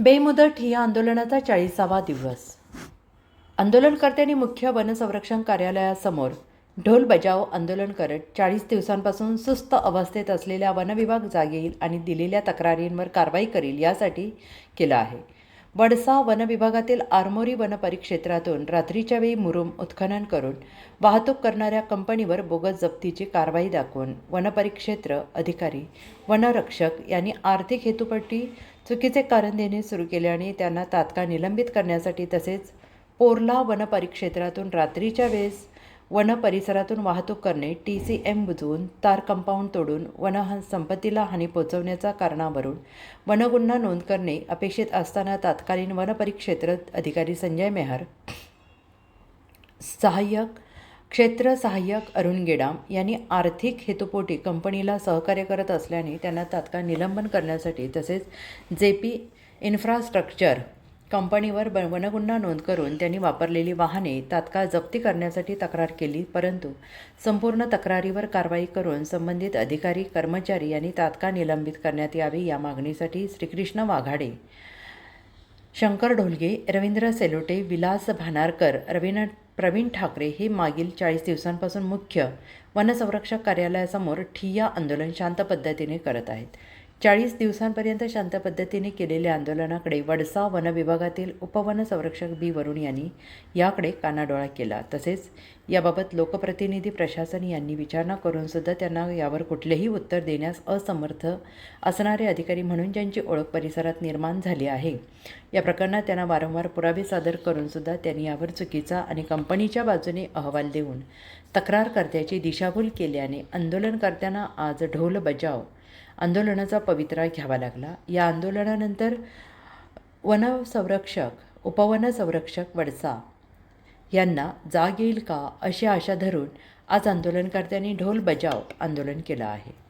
बेमुदत ठिय्या आंदोलनाचा चाळीसावा दिवस. आंदोलनकर्त्यांनी मुख्य वनसंरक्षण कार्यालयासमोर ढोल बजाव आंदोलन करत चाळीस दिवसांपासून सुस्त अवस्थेत असलेल्या वनविभाग जागेल आणि दिलेल्या तक्रारींवर कारवाई करील यासाठी केलं आहे. वडसा वनविभागातील आरमोरी वन परिक्षेत्रातून रात्रीच्या वेळी मुरुम उत्खनन करून वाहतूक करणाऱ्या कंपनीवर बोगस जप्तीची कारवाई दाखवून वनपरिक्षेत्र अधिकारी वनरक्षक यांनी आर्थिक हेतुपटी चुकीचे कारण देणे सुरू केले आणि त्यांना तात्काळ निलंबित करण्यासाठी तसेच पोर्ला वनपरिक्षेत्रातून रात्रीच्या वेळेस वन परिसरातून वाहतूक करणे टी सी एम बुजवून तार कंपाऊंड तोडून वन संपत्तीला हानी पोहोचवण्याच्या कारणावरून वनगुन्हा नोंद करणे अपेक्षित असताना तत्कालीन वनपरिक्षेत्र अधिकारी संजय मेहर सहाय्यक क्षेत्र सहाय्यक अरुण गेडाम यांनी आर्थिक हेतुपोटी कंपनीला सहकार्य करत असल्याने त्यांना तात्काळ निलंबन करण्यासाठी तसेच जे पी इन्फ्रास्ट्रक्चर कंपनीवर ब वनगुन्हा नोंद करून त्यांनी वापरलेली वाहने तात्काळ जप्ती करण्यासाठी तक्रार केली परंतु संपूर्ण तक्रारीवर कारवाई करून संबंधित अधिकारी कर्मचारी यांनी तात्काळ निलंबित करण्यात यावे या मागणीसाठी श्रीकृष्ण वाघाडे शंकर ढोलगे रवींद्र सेलोटे विलास भानारकर रवीन प्रवीण ठाकरे हे मागील चाळीस दिवसांपासून मुख्य वनसंरक्षक कार्यालयासमोर ठिय्या आंदोलन शांत पद्धतीने करत आहेत. चाळीस दिवसांपर्यंत शांत पद्धतीने केलेल्या आंदोलनाकडे वडसाव वनविभागातील उपवन संरक्षक बी वरुण यांनी याकडे कानाडोळा केला. तसेच याबाबत लोकप्रतिनिधी प्रशासन यांनी विचारणा करून सुद्धा त्यांना यावर कुठलेही उत्तर देण्यास असमर्थ असणारे अधिकारी म्हणून ज्यांची ओळख परिसरात निर्माण झाली आहे या प्रकरणात त्यांना वारंवार पुरावे सादर करून सुद्धा त्यांनी यावर चुकीचा आणि कंपनीच्या बाजूने अहवाल देऊन तक्रारकर्त्याची दिशाभूल केल्याने आंदोलनकर्त्यांना आज ढोल बजाव आंदोलनाचा पवित्रा घ्यावा लागला. या आंदोलनानंतर वनसंरक्षक उपवन संरक्षक वडसा यांना जाग येईल का अशी आशा धरून आज आंदोलनकर्त्यांनी ढोल बजाव आंदोलन केलं आहे.